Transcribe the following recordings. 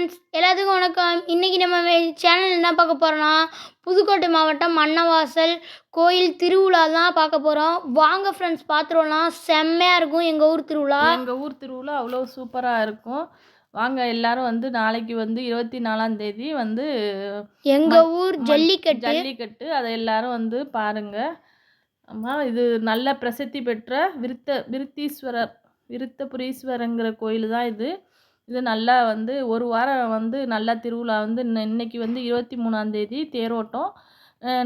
Friends எல்லாத்துக்கும் வணக்கம். இன்றைக்கி நம்ம சேனல் என்ன பார்க்க போகிறோன்னா புதுக்கோட்டை மாவட்டம் மன்னவாசல் கோயில் திருவிழா தான் பார்க்க போகிறோம் வாங்க ஃப்ரெண்ட்ஸ் பார்த்துருவோம்லாம் செம்மையாக இருக்கும் எங்கள் ஊர் திருவிழா. எங்கள் ஊர் திருவிழா அவ்வளோ சூப்பராக இருக்கும். வாங்க எல்லாரும் வந்து நாளைக்கு வந்து இருபத்தி நாலாம் தேதி வந்து எங்கள் ஊர் ஜல்லிக்கட்டு. ஜல்லிக்கட்டு. அதை எல்லாரும் வந்து பாருங்க. அம்மா இது நல்ல பிரசித்தி பெற்ற விருத்த விருத்தீஸ்வரர் விருத்தபுரீஸ்வரங்கிற கோயில் தான் இது. இது நல்லா வந்து ஒரு வாரம் வந்து நல்லா திருவிழா வந்து இன்ன- இன்னைக்கு வந்து இருபத்தி மூணாந்தேதி தேரோட்டம்.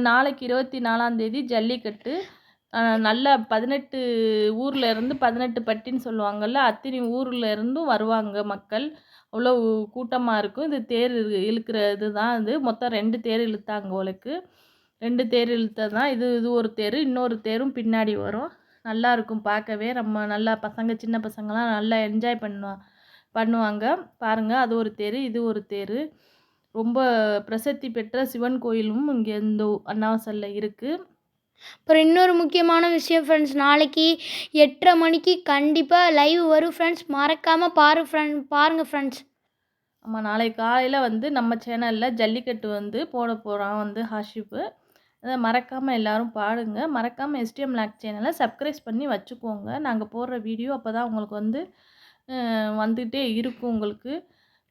நாளைக்கு இருபத்தி நாலாந்தேதி ஜல்லிக்கட்டு. நல்லா நல்ல பதினெட்டு ஊரில் இருந்து பதினெட்டு பட்டின்னு சொல்லுவாங்கள்ல அத்தனை ஊரில் இருந்தும் வருவாங்க மக்கள். அவ்வளோ கூட்டமாக இருக்கும். இது தேர் இழு- இழுக்கிற இதுதான் இது. மொத்தம் ரெண்டு தேர் இழுத்தாங்க உங்களுக்கு ரெண்டு தேர் இழுத்தது தான் இது இது ஒரு தேர் இன்னொரு தேரும் பின்னாடி வரும். நல்லா இருக்கும் பார்க்கவே. நம்ம நல்லா பசங்க சின்ன பசங்களாம் நல்லா என்ஜாய் பண்ணுவாங்க பண்ணுவாங்க. பாருங்கள் அது ஒரு தேர் இது ஒரு தேர். ரொம்ப பிரசித்தி பெற்ற சிவன் கோயிலும் இங்கே இந்த அன்னவாசலில் இருக்குது அப்புறம் இன்னொரு முக்கியமான விஷயம் ஃப்ரெண்ட்ஸ் நாளைக்கு எட்டரை மணிக்கு கண்டிப்பாக லைவ் வரும் ஃப்ரெண்ட்ஸ் மறக்காமல் பாரு ஃப்ரெண்ட் பாருங்கள் ஃப்ரெண்ட்ஸ் ஆமாம் நாளை காலையில் வந்து நம்ம சேனலில் ஜல்லிக்கட்டு வந்து போட போகிறான் வந்து ஹாஷிப்பு. அதை மறக்காமல் எல்லாரும் பாடுங்க. மறக்காமல் எஸ்டிஎம் லாக் சேனலை சப்ஸ்கிரைப் பண்ணி வச்சுக்கோங்க. நாங்கள் போடுற வீடியோ அப்போ தான் உங்களுக்கு வந்து வந்துகிட்டே இருக்கும் உங்களுக்கு.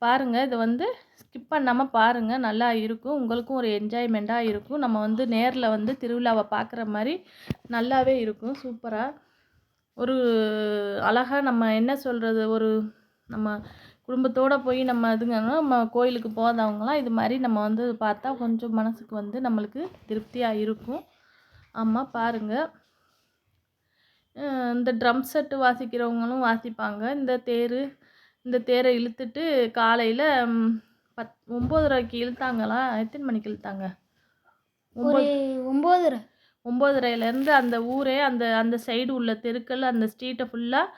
பாருங்கள் இதை வந்து ஸ்கிப் பண்ணாமல் பாருங்கள் நல்லா இருக்கும். உங்களுக்கும் ஒரு என்ஜாய்மெண்ட்டாக இருக்கும். நம்ம வந்து நேரில் வந்து திருவிழாவை பார்க்குற மாதிரி நல்லாவே இருக்கும். சூப்பராக ஒரு அழகாக நம்ம என்ன சொல்கிறது ஒரு நம்ம குடும்பத்தோடு போய் நம்ம இதுங்கன்னா நம்ம கோயிலுக்கு போகாதவங்களாம் இது மாதிரி நம்ம வந்து பார்த்தா கொஞ்சம் மனசுக்கு வந்து நம்மளுக்கு திருப்தியாக இருக்கும். ஆமாம் பாருங்கள் இந்த ட்ரம் செட்டு வாசிக்கிறவங்களும் வாசிப்பாங்க. இந்த தேர் இந்த தேரை இழுத்துட்டு காலையில் பத் ஒம்போதரைக்கு இழுத்தாங்களா? எத்தனை மணிக்கு இழுத்தாங்க? ஒரு ஒம்போதரை. ஒம்போதரைலேருந்து அந்த ஊரே அந்த அந்த சைடு உள்ள தெருக்கள் அந்த ஸ்ட்ரீட்டை ஃபுல்லாக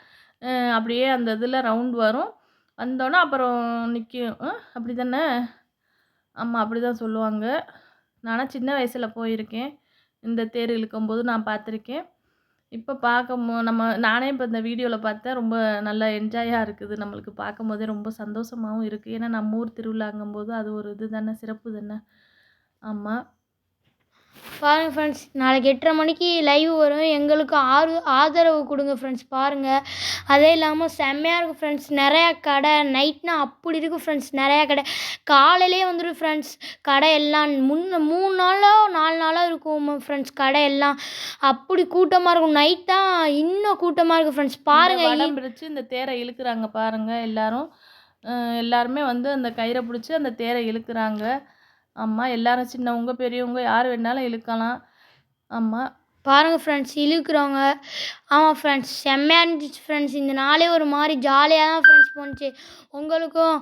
அப்படியே அந்த இதில் ரவுண்ட் வரும். வந்தோன்னே அப்புறம் நிற்கும் அப்படி தானே ஆமாம் அப்படி தான் சொல்லுவாங்க. நானும் சின்ன வயசில் போயிருக்கேன். இந்த தேர் இழுக்கும்போது நான் பார்த்துருக்கேன். இப்போ பார்க்கும் நம்ம நானே இப்போ இந்த வீடியோவில் பார்த்தேன் ரொம்ப நல்லா என்ஜாயாக இருக்குது. நம்மளுக்கு பார்க்கும் போதே ரொம்ப சந்தோஷமாகவும் இருக்குது ஏன்னா நம்ம ஊர் திருவிழாங்கும்போது அது ஒரு இது தானே சிறப்பு தானே? ஆமாம் பாருங்கள் ஃப்ரெண்ட்ஸ் நாளைக்கு எட்டரை மணிக்கு லைவ் வரும். எங்களுக்கு ஆறு ஆதரவு கொடுங்க ஃப்ரெண்ட்ஸ் பாருங்கள் அதே இல்லாமல் செம்மையாக இருக்கும் ஃப்ரெண்ட்ஸ் நிறையா கடை நைட்னா அப்படி இருக்கும் ஃப்ரெண்ட்ஸ் நிறையா கடை. காலையிலே வந்துடும் ஃப்ரெண்ட்ஸ் கடை எல்லாம் முன்ன மூணு நாளோ நாலு நாளோ இருக்கும் ஃப்ரெண்ட்ஸ் கடை எல்லாம். அப்படி கூட்டமாக இருக்கும். நைட் தான் இன்னும் கூட்டமாக இருக்கும் ஃப்ரெண்ட்ஸ் பாருங்கள் பிடிச்சு இந்த தேரை இழுக்கிறாங்க பாருங்க எல்லாரும். எல்லாருமே வந்து அந்த கயிறை பிடிச்சி அந்த தேரை இழுக்கிறாங்க. ஆமாம் எல்லாரும் சின்னவங்க பெரியவங்க யார் வேணாலும் இழுக்கலாம். ஆமாம் பாருங்கள் ஃப்ரெண்ட்ஸ் இழுக்கிறவங்க. ஆமாம் ஃப்ரெண்ட்ஸ் செம்மையாக இருந்துச்சு ஃப்ரெண்ட்ஸ் இந்த நாளே ஒரு மாதிரி ஜாலியாக தான் ஃப்ரெண்ட்ஸ் போணுச்சு. உங்களுக்கும்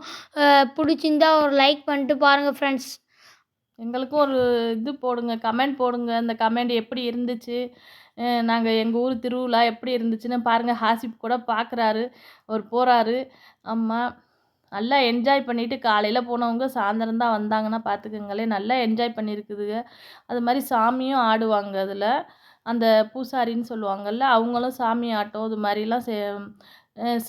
பிடிச்சிருந்தா ஒரு லைக் பண்ணிட்டு பாருங்கள் ஃப்ரெண்ட்ஸ் எங்களுக்கும் ஒரு இது போடுங்க கமெண்ட் போடுங்க. இந்த கமெண்ட் எப்படி இருந்துச்சு? நாங்கள் எங்கள் ஊர் திருவிழா எப்படி இருந்துச்சுன்னு பாருங்கள் ஹாசிப் கூட பார்க்குறாரு அவர் போகிறாரு ஆமாம் நல்லா என்ஜாய் பண்ணிவிட்டு காலையில் போனவங்க சாயந்தரம் தான் வந்தாங்கன்னா பார்த்துக்கங்களேன். நல்லா என்ஜாய் பண்ணியிருக்குதுங்க அது மாதிரி சாமியும் ஆடுவாங்க அதில். அந்த பூசாரின்னு சொல்லுவாங்கல்ல அவங்களும் சாமி ஆட்டம் இது மாதிரிலாம் சே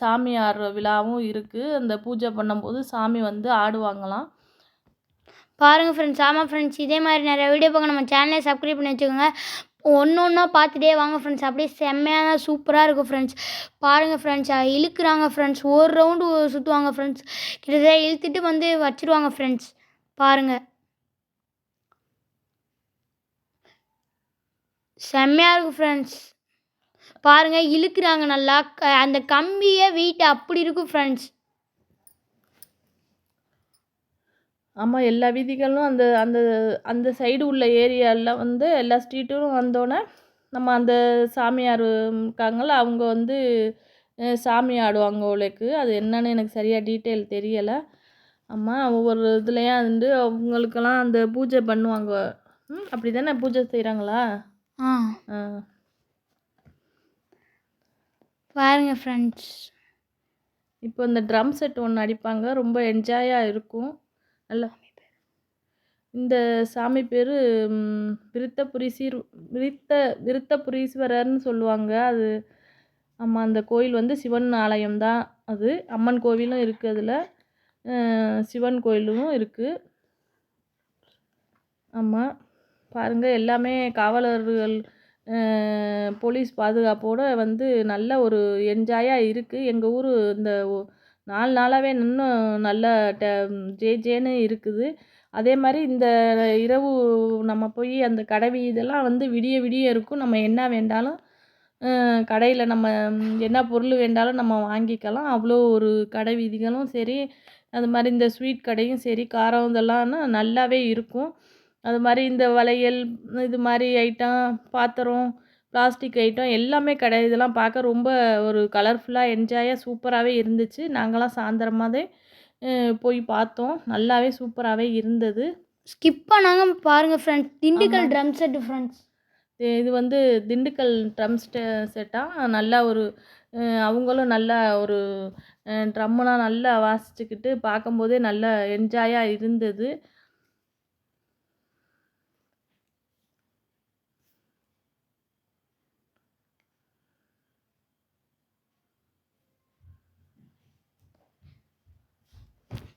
சாமி ஆடுற விழாவும் இருக்குது அந்த பூஜை பண்ணும்போது சாமி வந்து ஆடுவாங்களாம். பாருங்கள் ஃப்ரெண்ட்ஸ் ஆமாம் ஃப்ரெண்ட்ஸ் இதே மாதிரி நிறைய வீடியோ பார்க்க நம்ம சேனலை சப்ஸ்கிரைப் பண்ணி வச்சுக்கோங்க. ஒன்று ஒன்றா பார்த்துட்டே வாங்க ஃப்ரெண்ட்ஸ் அப்படியே செம்மையான சூப்பராக இருக்கும் ஃப்ரெண்ட்ஸ் பாருங்கள் ஃப்ரெண்ட்ஸ் இழுக்கிறாங்க ஃப்ரெண்ட்ஸ் ஒரு ரவுண்டு சுற்றுவாங்க ஃப்ரெண்ட்ஸ் கிட்டத்தட்ட இழுத்துட்டு வந்து வச்சிருவாங்க ஃப்ரெண்ட்ஸ் பாருங்கள் செம்மையாக இருக்கும் ஃப்ரெண்ட்ஸ் பாருங்கள் இழுக்கிறாங்க நல்லா. க- அந்த கம்பியே வெயிட் அப்படி இருக்கும் ஃப்ரெண்ட்ஸ் ஆமாம் எல்லா வீதிகளும் அந்த அந்த அந்த சைடு உள்ள ஏரியாவில் வந்து எல்லா ஸ்ட்ரீட்டும் வந்தோடனே நம்ம அந்த சாமியார் இருக்காங்கள்ல அவங்க வந்து சாமி ஆடுவாங்க அவளுக்கு அது என்னன்னு எனக்கு சரியாக டீட்டெயில் தெரியலை. ஆமாம் ஒவ்வொரு இதுலேயும் வந்து அவங்களுக்கெல்லாம் அந்த பூஜை பண்ணுவாங்க. ம் அப்படி தானே பூஜை செய்கிறாங்களா ஆ. பாருங்கள் ஃப்ரெண்ட்ஸ் இப்போ இந்த ட்ரம் செட் ஒன்று அடிப்பாங்க. ரொம்ப என்ஜாயாக இருக்கும். நல்லா இந்த சாமி பேர் விருத்தபுரீசீர் விருத்த விருத்தபுரீஸ்வரர்னு சொல்லுவாங்க. அது ஆமாம் அந்த கோயில் வந்து சிவன் ஆலயம் தான் அது. அம்மன் கோவிலும் இருக்குது அதில். சிவன் கோயிலும் இருக்குது ஆமாம் பாருங்கள் எல்லாமே காவலர்கள் போலீஸ் பாதுகாப்போடு வந்து நல்ல ஒரு என்ஜாயாக இருக்குது எங்கள் ஊர் இந்த நாலு நாளாகவே இன்னும் நல்ல ட ஜே ஜேன்னு இருக்குது. அதே மாதிரி இந்த இரவு நம்ம போய் அந்த கடை இதெல்லாம் வந்து விடிய விடிய இருக்கும். நம்ம என்ன வேண்டாலும் கடையில் நம்ம என்ன பொருள் வேண்டாலும் நம்ம வாங்கிக்கலாம். அவ்வளோ ஒரு கடை வீதிகளும் சரி அது மாதிரி இந்த ஸ்வீட் கடையும் சரி காரம் இதெல்லாம் நல்லாவே இருக்கும். அது மாதிரி இந்த வளையல் இது மாதிரி ஐட்டம் பாத்திரம் பிளாஸ்டிக் ஐட்டம் எல்லாமே கடை இதெல்லாம் பார்க்க ரொம்ப ஒரு கலர்ஃபுல்லாக என்ஜாயாக சூப்பராகவே இருந்துச்சு. நாங்களாம் சாயந்தரமாகவே போய் பார்த்தோம். நல்லாவே சூப்பராகவே இருந்தது. ஸ்கிப் பண்ணாங்க பாருங்கள் friends Dindigul. Drum set friends இது- வந்து திண்டுக்கல் ட்ரம் செட்டாக நல்லா ஒரு அவங்களும் நல்லா ஒரு ட்ரம்மெலாம் நல்லா வாசிச்சுக்கிட்டு பார்க்கும்போதே நல்லா என்ஜாயாக இருந்தது.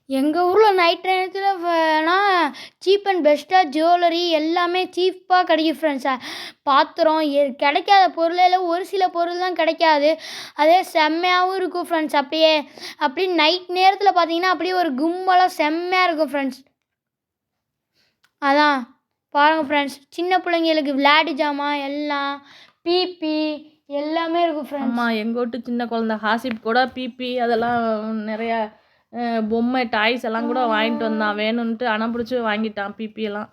எங்கள் ஊரில் நைட் நேரத்தில் வேணால் சீப் அண்ட் பெஸ்ட்டாக ஜுவல்லரி எல்லாமே சீப்பாக கிடைக்கும் ஃப்ரெண்ட்ஸ் பாத்திரம் எ- கிடைக்காத பொருளில் ஒரு சில பொருள் தான் கிடைக்காது. அதே செம்மையாகவும் இருக்கும் ஃப்ரெண்ட்ஸ் அப்படியே. அப்படி நைட் நேரத்தில் பார்த்தீங்கன்னா அப்படியே ஒரு கும்பலாக செம்மையாக இருக்கும் ஃப்ரெண்ட்ஸ் அதான். பாருங்கள் ஃப்ரெண்ட்ஸ் சின்ன பிள்ளைங்களுக்கு விளையாட்டு ஜாமான் எல்லாம் பிபி எல்லாமே இருக்கும் ஃப்ரெண்ட்ஸ் ஆமாம் எங்கள் வீட்டு சின்ன குழந்த ஹாசிப் கூட பிபி அதெல்லாம் நிறையா பொம்மை டாய்ஸ் எல்லாம் கூட வாங்கிட்டு வந்தான். வேணும்ன்ட்டு அடம் பிடிச்சி வாங்கிட்டான் பிபி எல்லாம்.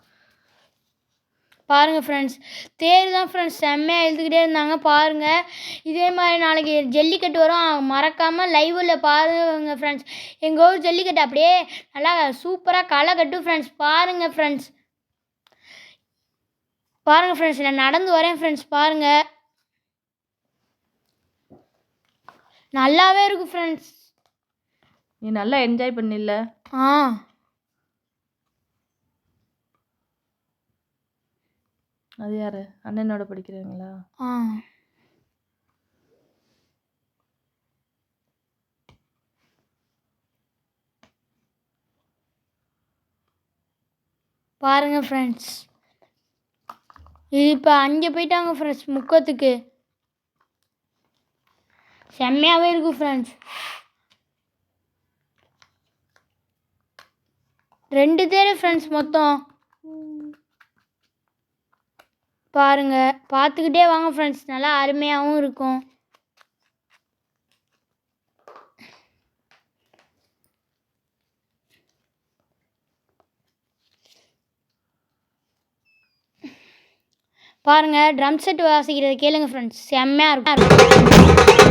பாருங்கள் ஃப்ரெண்ட்ஸ் தேர் தான் ஃப்ரெண்ட்ஸ் செம்மையாக எழுதுக்கிட்டே இருந்தாங்க. பாருங்கள் இதே மாதிரி நாளைக்கு ஜல்லிக்கட்டு வரும். மறக்காமல் லைவில் பாருங்க ஃப்ரெண்ட்ஸ் எங்கள் ஊர் ஜல்லிக்கட்டு அப்படியே நல்லா சூப்பராக களை கட்டும் ஃப்ரெண்ட்ஸ் பாருங்கள் ஃப்ரெண்ட்ஸ் பாருங்கள் ஃப்ரெண்ட்ஸ் நான் நடந்து வரேன் ஃப்ரெண்ட்ஸ் பாருங்கள் நல்லாவே இருக்கும் ஃப்ரெண்ட்ஸ் நீ நல்லா என்ஜாய் பண்ணில்ல. ஆ. அது யார்? அண்ணனோட படிக்கிறீங்களா ஆ. பாருங்க ஃப்ரெண்ட்ஸ் இது இப்போ அங்கே போயிட்டாங்க ஃப்ரெண்ட்ஸ் முக்கத்துக்கு. செம்மையாகவே இருக்கும் ஃப்ரெண்ட்ஸ் ரெண்டு பேர் ஃப்ரெண்ட்ஸ் மொத்தம். பாருங்க பார்த்துக்கிட்டே வாங்க ஃப்ரெண்ட்ஸ் நல்லா அருமையாகவும் இருக்கும். பாருங்கள் ட்ரம் செட் வாசிக்கிறத கேளுங்க ஃப்ரெண்ட்ஸ் செம்மையாக இருக்கும்.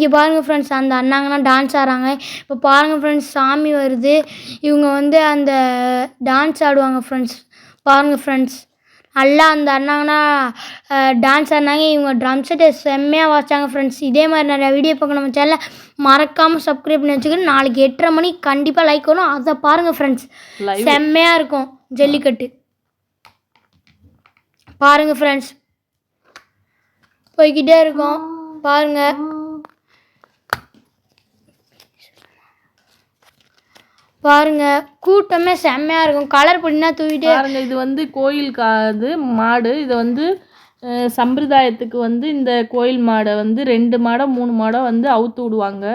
அங்கே பாருங்கள் ஃப்ரெண்ட்ஸ் அந்த அண்ணாங்கலாம் டான்ஸ் ஆடுறாங்க. இப்போ பாருங்கள் ஃப்ரெண்ட்ஸ் சாமி வருது. இவங்க வந்து அந்த டான்ஸ் ஆடுவாங்க ஃப்ரெண்ட்ஸ் பாருங்கள் ஃப்ரெண்ட்ஸ் நல்லா அந்த அண்ணாங்கன்னா டான்ஸ் ஆடினாங்க. இவங்க ட்ரம் செட்டை செம்மையாக வாசிச்சாங்க ஃப்ரெண்ட்ஸ் இதே மாதிரி நிறையா வீடியோ பார்க்க நம்ம சேனலில் மறக்காமல் சப்ஸ்கிரைப் பண்ணி வச்சுக்கணும் நாளைக்கு எட்டரை மணிக்கு கண்டிப்பாக லைக் வரும். அதை பாருங்கள் ஃப்ரெண்ட்ஸ் செம்மையாக இருக்கும். ஜல்லிக்கட்டு. பாருங்க ஃப்ரெண்ட்ஸ் போய்கிட்டே இருக்கோம். பாருங்க. பாருங்க கூட்டமே செம்மையாக இருக்கும். கலர் பண்ணினா தூவிட்டே பாருங்க இது வந்து கோயில் கா மாடு இது வந்து சம்பிரதாயத்துக்கு வந்து இந்த கோயில் மாடை வந்து ரெண்டு மாடை மூணு மாடை வந்து அவுத்து விடுவாங்க.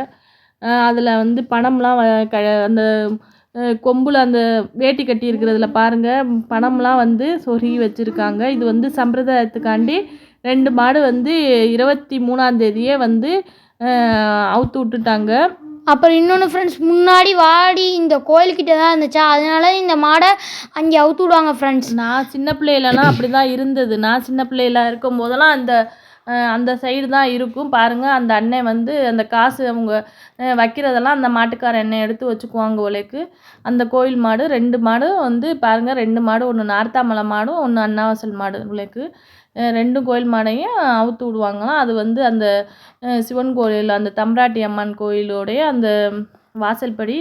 அதில் வந்து பணம்லாம் வ- க அந்த கொம்பில் அந்த வேட்டி கட்டி இருக்கிறதுல பாருங்க பணம்லாம் வந்து சொருகி வச்சுருக்காங்க. இது வந்து சம்பிரதாயத்துக்காண்டி ரெண்டு மாடு வந்து இருபத்தி மூணாந்தேதியே வந்து அவுத்து விட்டுட்டாங்க. அப்புறம் இன்னொன்று ஃப்ரெண்ட்ஸ் முன்னாடி வாடி இந்த கோயில்கிட்ட தான் இருந்துச்சா? அதனால இந்த மாடை அங்கே அவுத்து விடுவாங்க ஃப்ரெண்ட்ஸ் நான் சின்ன பிள்ளையிலலாம் அப்படி தான் இருந்தது. நான் சின்ன பிள்ளையில இருக்கும் போதெல்லாம் அந்த அந்த சைடு தான் இருக்கும். பாருங்கள் அந்த அண்ணன் வந்து அந்த காசு அவங்க வைக்கிறதெல்லாம் அந்த மாட்டுக்கார எண்ணெய் எடுத்து வச்சுக்குவாங்க உலைக்கு அந்த கோயில் மாடு ரெண்டு மாடும் வந்து பாருங்கள் ரெண்டு மாடு ஒன்று நார்த்தாமலை மாடும் ஒன்று அன்னாவாசல் மாடு உலைக்கு ரெண்டும் கோயில் மாடையும் அவுத்து விடுவாங்களாம். அது வந்து அந்த சிவன் கோயில் அந்த தம்ராட்டி அம்மன் கோயிலோடைய அந்த வாசல்படி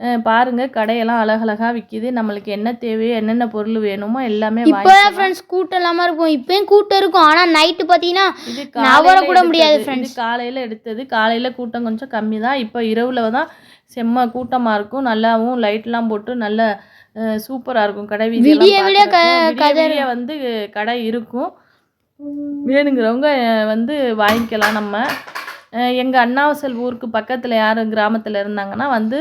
அஹ், பாருங்க கடையெல்லாம் அழகழகா விற்கிது நம்மளுக்கு என்ன தேவையோ என்னென்ன பொருள் வேணுமோ எல்லாமே இப்போ வாங்கிக்கலாம் ஃப்ரெண்ட்ஸ் கூட்டம் இல்லாமல் இருக்கும். இப்போயும் கூட்டம் இருக்கும். ஆனால் நைட்டு பார்த்தீங்கன்னா நவர கூட முடியாது. இது காலையில எடுத்தது. காலையில கூட்டம் கொஞ்சம் கம்மி தான். இப்போ இரவுல தான் செம்ம கூட்டமா இருக்கும். நல்லாவும் லைட்லாம் போட்டு நல்ல சூப்பரா இருக்கும். கடை வீதி விடிய விடிய க- கதறு. வந்து கடை இருக்கும். வேணுங்கிறவங்க வந்து வாங்கிக்கலாம் நம்ம. அஹ், எங்க அண்ணாவசல் ஊருக்கு பக்கத்துல யாரும் கிராமத்துல இருந்தாங்கன்னா வந்து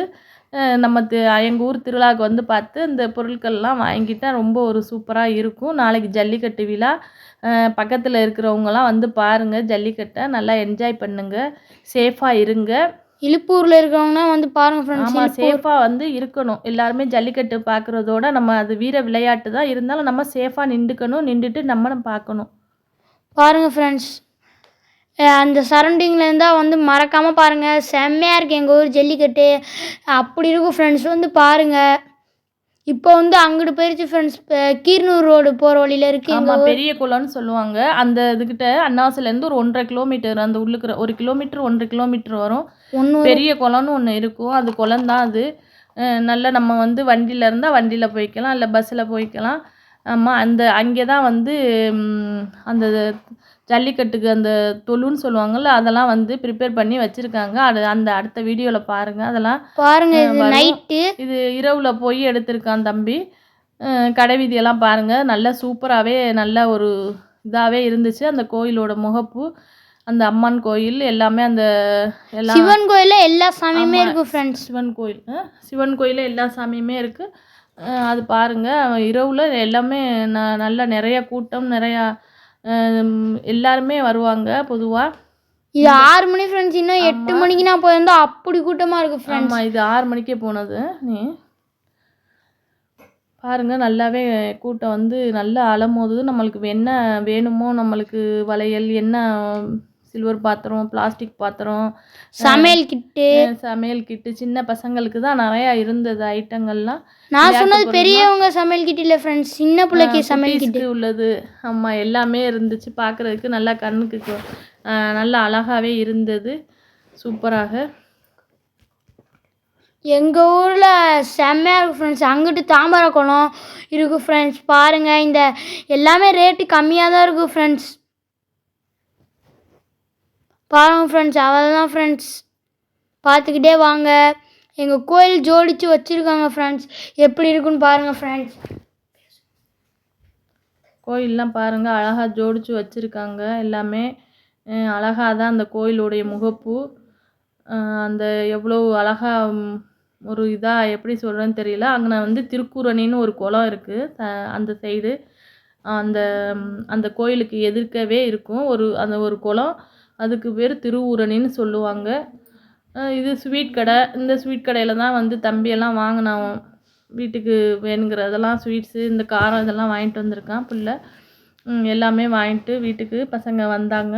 நம்ம தி- எங்க ஊர் திருவிழாவுக்கு வந்து பார்த்து இந்த பொருட்கள்லாம் வாங்கிட்டா ரொம்ப ஒரு சூப்பரா இருக்கும். நாளைக்கு ஜல்லிக்கட்டு விழா. பக்கத்துல இருக்கிறவங்கலாம் வந்து பாருங்க ஜல்லிக்கட்டை நல்லா என்ஜாய் பண்ணுங்க. சேஃபா இருங்க. இழுப்பூரில் இருக்கிறவங்கன்னா வந்து பாருங்க ஆமா ஃப்ரெண்ட்ஸ் சேஃபா வந்து இருக்கணும். எல்லாருமே ஜல்லிக்கட்டு பார்க்குறதோட நம்ம அது வீர விளையாட்டு தான் இருந்தாலும் நம்ம சேஃபா நின்றுக்கணும் நின்றுட்டு நம்ம பார்க்கணும் பாருங்க ஃப்ரெண்ட்ஸ் அந்த சரௌண்டிங்கில் இருந்தால் வந்து மறக்காமல் பாருங்கள் செம்மையாக இருக்குது எங்கள் ஊர் ஜல்லிக்கட்டு. அப்படி இருக்கும் ஃப்ரெண்ட்ஸ் வந்து பாருங்கள் இப்போ வந்து அங்கிட்டு போயிருச்சு ஃப்ரெண்ட்ஸ் கீர்னூர் ரோடு போகிற வழியில் இருக்குது ஆமா எங்கள் ஊர். பெரிய குளம்னு சொல்லுவாங்க. அந்த இதுகிட்ட அண்ணாசில இருந்து ஒரு ஒன்றரை கிலோமீட்டர் அந்த உள்ளுக்குற ஒரு கிலோமீட்டர் ஒன்றரை கிலோமீட்டர் வரும். ஒன்று பெரிய குளம்னு ஒன்று இருக்கும். அது குளம் தான் அது நல்லா நம்ம வந்து வண்டியில் இருந்தால் வண்டியில் போய்க்கலாம். இல்லை பஸ்ஸில் போய்க்கலாம். ஆமாம் அந்த அங்கே தான் வந்து அந்த ஜல்லிக்கட்டுக்கு அந்த தொழுன்னு சொல்லுவாங்கள்ல அதெல்லாம் வந்து ப்ரிப்பேர் பண்ணி வச்சுருக்காங்க. அது அந்த அடுத்த வீடியோவில் பாருங்கள் அதெல்லாம் பாருங்க அஹ் இது. நைட்டு இது இரவில் போய் எடுத்திருக்கான் தம்பி. அஹ் கடை வீதியெல்லாம் பாருங்கள் நல்லா சூப்பராகவே நல்ல ஒரு இதாகவே இருந்துச்சு. அந்த கோயிலோட முகப்பு அந்த அம்மன் கோயில் எல்லாமே அந்த எல்லாம் சிவன் கோயிலில் எல்லா சாமியுமே ஆமா. இருக்குது ஃப்ரெண்ட்ஸ் சிவன் கோயில் சிவன் கோயிலில் எல்லா சாமியுமே இருக்குது அது பாருங்கள் இரவில் எல்லாமே ந நல்லா நிறைய கூட்டம் நிறையா எல்லாருமே வருவாங்க பொதுவாக இது ஆறு மணி ஃப்ரெண்ட்ஸ் இன்னும் எட்டு. மணிக்கு நான் போயிருந்தா அப்படி கூட்டமாக இருக்குது ஃப்ரெண்ட்ஸ் ஆமாம் இது ஆறு மணிக்கே போனது நீ. பாருங்க நல்லாவே கூட்டம் வந்து நல்லா அலமோதுது நம்மளுக்கு என்ன வேணுமோ நம்மளுக்கு வளையல் என்ன சில்வர் பாத்திரம் பிளாஸ்டிக் பாத்திரம் சமையல் கிட்டு. சமையல் கிட்டு சின்ன பசங்களுக்கு தான் நிறையா இருந்தது ஐட்டங்கள்லாம். நான் சொன்னது. பெரியவங்க சமையல் கிட் இல்லை ஃப்ரெண்ட்ஸ் சின்ன பிள்ளைக்கு சமையல் கிட்டு. உள்ளது. ஆமாம் எல்லாமே இருந்துச்சு. பார்க்குறதுக்கு நல்லா கண்ணுக்கு நல்லா அழகாவே இருந்தது. சூப்பராக. எங்கள் ஊரில் செம்மையாக இருக்கும் ஃப்ரெண்ட்ஸ் அங்கிட்டு தாமரை குளம் இருக்குது ஃப்ரெண்ட்ஸ் பாருங்கள் இந்த எல்லாமே ரேட்டு கம்மியாக தான் இருக்குது ஃப்ரெண்ட்ஸ் பாருங்கள் ஃப்ரெண்ட்ஸ் அவ்வளோதான் ஃப்ரெண்ட்ஸ் பார்த்துக்கிட்டே வாங்க. எங்கள் கோயில் ஜோடிச்சு வச்சுருக்காங்க ஃப்ரெண்ட்ஸ் எப்படி இருக்குன்னு பாருங்கள் ஃப்ரெண்ட்ஸ் கோயிலெலாம் பாருங்கள் அழகாக ஜோடித்து வச்சுருக்காங்க எல்லாமே. அழகாக தான் அந்த கோயிலுடைய முகப்பு. அந்த எவ்வளோ அழகா ஒரு இதாக எப்படி சொல்கிறேன்னு தெரியல. அங்கே வந்து திருக்குறணின்னு ஒரு குளம் இருக்குது அந்த சைடு அந்த அந்த கோயிலுக்கு எதிர்க்கவே இருக்கும். ஒரு அந்த ஒரு குளம். அதுக்கு பேர் திருஊரணின்னு சொல்லுவாங்க. இது ஸ்வீட் கடை. இந்த ஸ்வீட் கடையில் தான் வந்து தம்பியெல்லாம் வாங்கினான் வீட்டுக்கு வேணுங்கிறதெல்லாம் ஸ்வீட்ஸு இந்த காரம் இதெல்லாம் வாங்கிட்டு வந்திருக்கான் புள்ள. எல்லாமே வாங்கிட்டு வீட்டுக்கு பசங்க வந்தாங்க.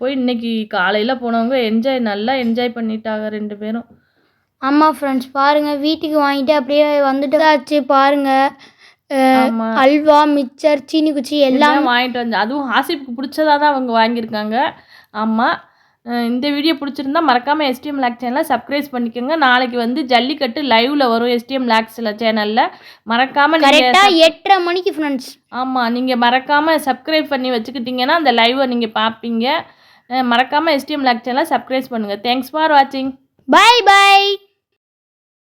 போய் இன்னைக்கு காலையில் போனவங்க என்ஜாய் நல்லா என்ஜாய் பண்ணிட்டாங்க ரெண்டு பேரும். ஆமாம் ஃப்ரெண்ட்ஸ் பாருங்கள் வீட்டுக்கு வாங்கிட்டு அப்படியே வந்துட்டு ஆச்சு பாருங்கள். அல்வா மிச்சர் சீனி குச்சி எல்லாம் வாங்கிட்டு வந்து அதுவும் ஆசிப்புக்கு பிடிச்சதா தான் அவங்க வாங்கியிருக்காங்க. ஆமாம் இந்த வீடியோ பிடிச்சிருந்தா மறக்காமல் எஸ்டிஎம் லேக் சேனலை சப்ஸ்கிரைப் பண்ணிக்கோங்க. நாளைக்கு வந்து ஜல்லிக்கட்டு லைவில் வரும் எஸ்டிஎம் லேக்ஸில் சேனலில் மறக்காமல் கரெக்டாக எட்டரை மணிக்கு ஃப்ரெண்ட்ஸ் ஆமாம் நீங்கள் மறக்காமல் சப்ஸ்கிரைப் பண்ணி வச்சுக்கிட்டிங்கன்னா அந்த லைவை நீங்கள் பார்ப்பீங்க மறக்காமல் எஸ்டிஎம் லேக் சேனலை சப்ஸ்கிரைப் பண்ணுங்கள் தேங்க்ஸ் ஃபார் வாட்சிங் பை பை